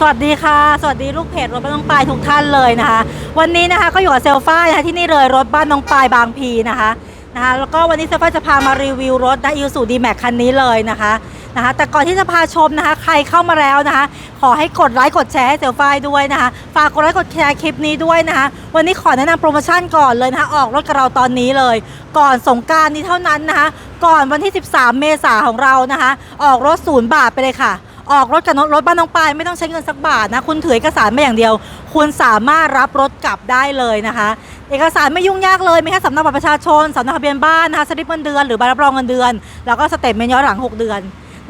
สวัสดีค่ะ สวัสดีลูกเพจรถบ้านน้องปลายทุกท่านเลยนะคะ วันนี้นะคะก็อยู่กับเซลฟ้านะคะที่นี่เลยรถบ้านน้องปลายบางพีนะคะนะคะแล้วก็วันนี้เซลฟ้าจะพามารีวิวรถนะอิวสูดีแม็กคันนี้เลยนะคะนะคะแต่ก่อนที่จะพาชมนะคะ ใครเข้ามาแล้วนะคะ ขอให้กดไลค์กดแชร์ให้เซลฟ้าด้วยนะคะฝากกดไลค์กดแชร์คลิปนี้ด้วยนะคะ วันนี้ขอแนะนำโปรโมชั่นก่อนเลยนะคะออกรถกับเราตอนนี้เลย ก่อนสงการนี้เท่านั้นนะคะ ก่อนวันที่ 13 เมษาของเรานะคะ ออกรถศูนย์บาทไปเลยค่ะ ออกรถกับรถบ้านน้องปายไม่ต้องใช้เงินสักบาทนะ คุณถือเอกสารมาอย่างเดียว คุณสามารถรับรถกลับได้เลยนะคะ เอกสารไม่ยุ่งยากเลยมีแค่สำเนาบัตรประชาชนสำเนาทะเบียนบ้านนะคะสลิปเงินเดือนหรือใบรับรองเงินเดือน แล้วก็สเตทเมนต์ย้อนหลัง 6 เดือน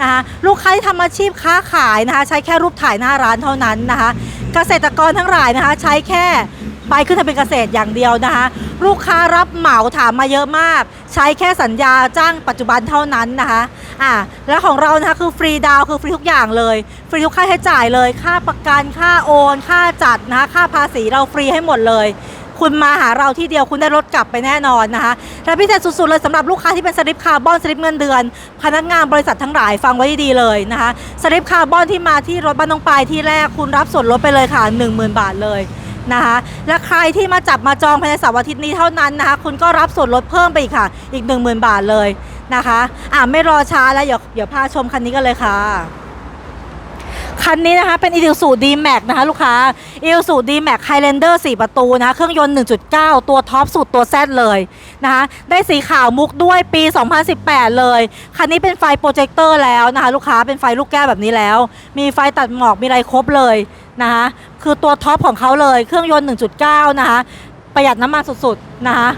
นะคะลูกค้าที่ทำอาชีพค้าขายนะคะ ใช้แค่รูปถ่ายหน้าร้านเท่านั้นนะคะ เกษตรกรทั้งหลายนะคะ ใช้แค่ใบขึ้นทะเบียนเกษตรอย่างเดียวนะคะ ลูกค้ารับเหมาถามมาเยอะมาก ใช้แค่สัญญาจ้างปัจจุบันเท่านั้นนะคะอ่าแล้วของเรานะคะคือฟรีดาวคือฟรีทุกอย่างเลย ฟรีทุกค่าใช้จ่ายเลย ค่าประกันค่าโอน ค่าจัดนะคะค่าภาษีเราฟรีให้หมดเลย คุณมาหาเราที่เดียวคุณได้รถกลับไปแน่นอนนะคะและพิเศษสุดๆเลยสำหรับลูกค้าที่เป็นสลิปคาร์บอนสลิปเงินเดือน พนักงานบริษัททั้งหลายฟังไว้ดีๆเลยนะคะสลิปคาร์บอนที่มาที่รถบ้านน้องปลายที่แรกคุณรับส่วนลดไปเลยค่ะ 10,000 บาทเลย นะคะ และใครที่มาจับมาจองภายในเสาร์อาทิตย์นี้เท่านั้นนะคะ คุณก็รับส่วนลดเพิ่มไปอีกค่ะ อีก 10,000 บาทเลยนะคะอ่าไม่รอช้าแล้วเดี๋ยวเดี๋ยวพาชมคันนี้กันเลยค่ะคันนี้นะคะเป็น i s u z u D-Max นะคะลูกค้า i s u z u D-Max Highlander 4 ประตูนะคะเครื่องยนต์ 1.9 ตัวท็อปสุดตัว Z เลยนะคะได้สีขาวมุกด้วยปี 2018 เลย คันนี้เป็นไฟโปรเจคเตอร์แล้วนะคะลูกค้าเป็นไฟลูกแก้วแบบนี้แล้ว มีไฟตัดหมอกมีอะไรครบเลย นะคะคือตัวท็อปของเขาเลยเครื่องยนต์ 1.9 นะคะประหยัดน้ำมันสุดๆนะคะ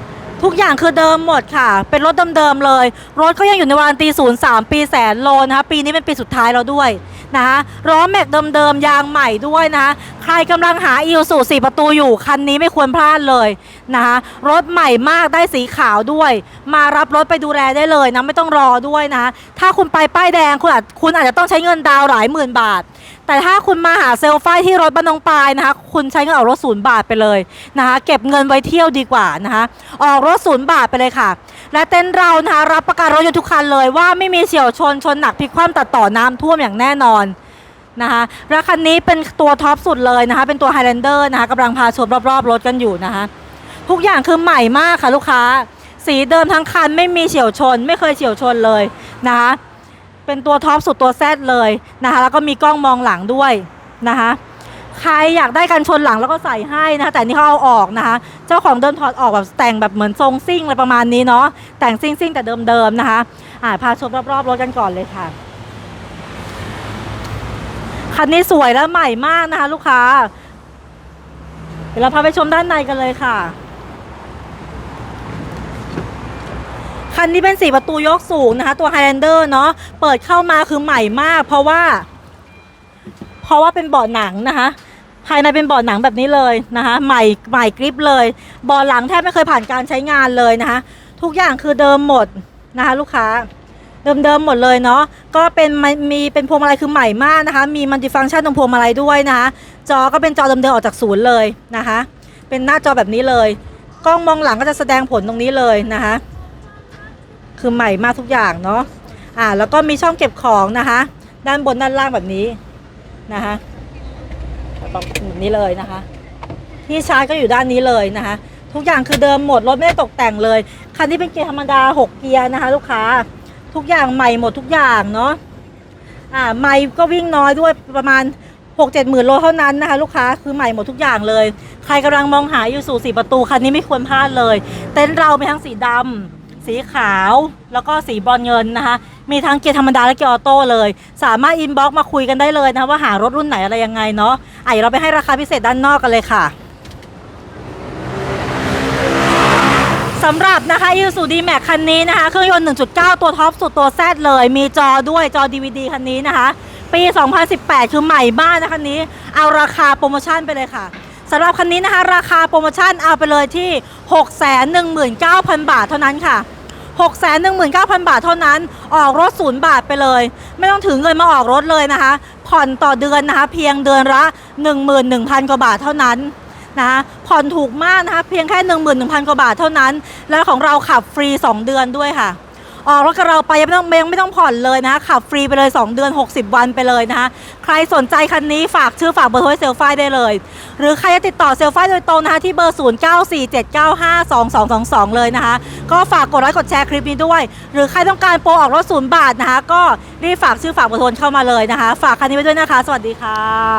ทุกอย่างคือเดิมหมดค่ะ เป็นรถเดิมๆเลย รถก็ยังอยู่ในวารันตีศูนย์สามปีแสนโลนะคะปีนี้เป็นปีสุดท้ายแล้วด้วยนะคะล้อแม็กเดิมๆยางใหม่ด้วยนะคะใครกำลังหาอิวสูสี่ประตูอยู่คันนี้ไม่ควรพลาดเลยนะคะรถใหม่มากได้สีขาวด้วย มารับรถไปดูแลได้เลยนะไม่ต้องรอด้วยนะคะถ้าคุณไปป้ายแดงคุณอาจคุณอาจจะต้องใช้เงินดาวหลายหมื่นบาท แต่ถ้าคุณมาหาเซลล์ไฟที่รถบ้านนองปลายนะคะ คุณใช้เงินออกรถศูนย์บาทไปเลยนะคะ เก็บเงินไว้เที่ยวดีกว่านะคะ ออกรถศูนย์บาทไปเลยค่ะ และเต้นเรานะคะรับประกันรถยนต์ทุกคันเลยว่าไม่มีเฉียวชนชนหนักพลิกคว่ำตัดต่อน้ำท่วมอย่างแน่นอนนะคะและคันนี้เป็นตัวท็อปสุดเลยนะคะ เป็นตัว Highlander นะคะกำลังพาชมรอบๆรถกันอยู่นะคะ ทุกอย่างคือใหม่มากค่ะลูกค้า สีเดิมทั้งคันไม่มีเฉียวชน ไม่เคยเฉียวชนเลยนะคะ เป็นตัวท็อปสุดตัวแซดเลยนะคะ แล้วก็มีกล้องมองหลังด้วยนะคะใครอยากได้กันชนหลังแล้วก็ใส่ให้นะคะแต่นี่เขาเอาออกนะคะ เจ้าของเดิมถอดออกแบบแต่งแบบเหมือนทรงซิ่งอะไรประมาณนี้เนาะแต่งซิ่งซิ่งๆแต่เดิมๆนะคะอ่าพาชมรอบๆรถกันก่อนเลยค่ะคันนี้สวยและใหม่มากนะคะ ลูกค้า เดี๋ยวเราพาไปชมด้านในกันเลยค่ะ คันนี้เป็นสี่ประตูยกสูงนะคะ ตัว Highlander เนาะเปิดเข้ามาคือใหม่มาก เพราะว่า เพราะว่าเป็นเบาะหนังนะคะ ภายในเป็นเบาะหนังแบบนี้เลยนะคะ ใหม่ใหม่กริปเลยเบาะหลังแทบไม่เคยผ่านการใช้งานเลยนะคะ ทุกอย่างคือเดิมหมดนะคะ ลูกค้าเดิมๆหมดเลยเนาะ ก็เป็นมีมีเป็นพวงมาลัยคือใหม่มากนะคะ มีมัลติฟังก์ชันตรงพวงมาลัยด้วยนะคะ จอก็เป็นจอเดิมๆออกจากศูนย์เลยนะคะ เป็นหน้าจอแบบนี้เลย กล้องมองหลังก็จะแสดงผลตรงนี้เลยนะคะ คือใหม่มากทุกอย่างเนาะอ่าแล้วก็มีช่องเก็บของนะคะ ด้านบนด้านล่างแบบนี้นะคะแบบนี้เลยนะคะ ที่ชาร์จก็อยู่ด้านนี้เลยนะคะ ทุกอย่างคือเดิมหมดรถไม่ได้ตกแต่งเลยคันนี้เป็นเกียร์ธรรมดา 6 เกียร์นะคะ ลูกค้าทุกอย่างใหม่หมดทุกอย่างเนาะอ่าไม่ก็วิ่งน้อยด้วยประมาณ6 7หมื่นโลเท่านั้นนะคะ ลูกค้าคือใหม่หมดทุกอย่างเลย ใครกำลังมองหาอยู่สู่สีประตูคันนี้ไม่ควรพลาดเลย เต็นท์เรามีทั้งสีดำ สีขาวแล้วก็สีบอลเงินนะคะ มีทั้งเกียร์ธรรมดาและเกียร์ออโต้เลย สามารถอินบ็อกซ์มาคุยกันได้เลยนะคะว่าหารถรุ่นไหนอะไรยังไงเนาะไอเราไปให้ราคาพิเศษด้านนอกกันเลยค่ะสำหรับนะคะ i s u d m a x คันนี้นะคะ เครื่องยนต์ 1.9 ตัวท็อปสุดตัวแซดเลย มีจอด้วยจอ DVD คันนี้นะคะ ปี 2018 คือใหม่มากนะคันนี้ เอาราคาโปรโมชั่นไปเลยค่ะ สำหรับคันนี้นะคะ ราคาโปรโมชั่นเอาไปเลยที่ 619,000 บาทเท่านั้นค่ะ 619,000 บาทเท่านั้น ออกรถศูนย์บาทไปเลย ไม่ต้องถือเงินมาออกรถเลยนะคะ ผ่อนต่อเดือนนะคะ เพียงเดือนละ 11,000 กว่าบาทเท่านั้นนะคะผ่อนถูกมากนะคะ เพียงแค่ 11,000 กว่าบาทเท่านั้น แล้วของเราขับฟรี 2 เดือนด้วยค่ะ ออกรถกับเราไปยังไม่ต้องยังไม่ต้องผ่อนเลยนะขับฟรีไปเลย 2 เดือน 60 วันไปเลยนะคะใครสนใจคันนี้ฝากชื่อฝากเบอร์โทรเซลฟายได้เลย หรือใครจะติดต่อเซลฟายโดยตรงนะคะที่เบอร์ 0947952222 เลยนะคะ ก็ฝากกดไลค์กดแชร์คลิปนี้ด้วย หรือใครต้องการโปรออกรถศูนย์บาทนะคะ ก็รีบฝากชื่อฝากเบอร์โทรเข้ามาเลยนะคะ ฝากคันนี้ไว้ด้วยนะคะ สวัสดีค่ะ